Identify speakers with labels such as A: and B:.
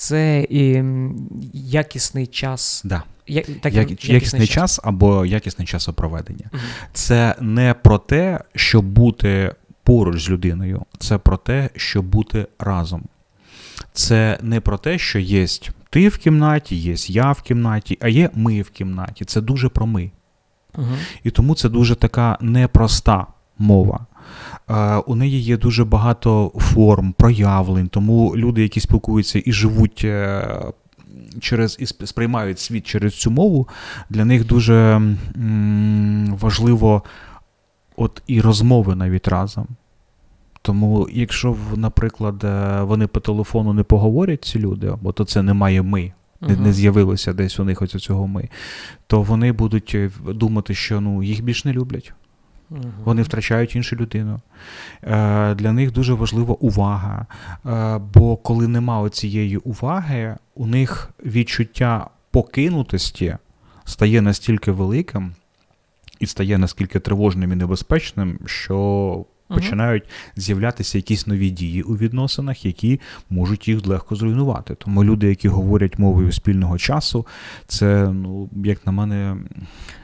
A: це і якісний час.
B: Да.
A: Я, так,
B: Як, якісний, час або якісне часопроведення.
A: Мгм.
B: Це не про те, щоб бути поруч з людиною, це про те, щоб бути разом. Це не про те, що є ти в кімнаті, є я в кімнаті, а є ми в кімнаті. Це дуже про ми.
A: Мгм.
B: І тому це дуже така непроста мова. Е, у неї є дуже багато форм, проявлень, тому люди, які спілкуються і живуть е, через і сприймають світ через цю мову, для них дуже важливо от і розмови навіть разом. Тому, якщо, наприклад, е, вони по телефону не поговорять ці люди, бо то це немає ми, не, не з'явилося десь у них оцю цього ми, то вони будуть думати, що ну, їх більш не люблять. Вони втрачають іншу людину. Е, для них дуже важлива увага. Е, бо коли нема цієї уваги, у них відчуття покинутості стає настільки великим і стає наскільки тривожним і небезпечним, що починають з'являтися якісь нові дії у відносинах, які можуть їх легко зруйнувати. Тому люди, які говорять мовою спільного часу, це, ну, як на мене,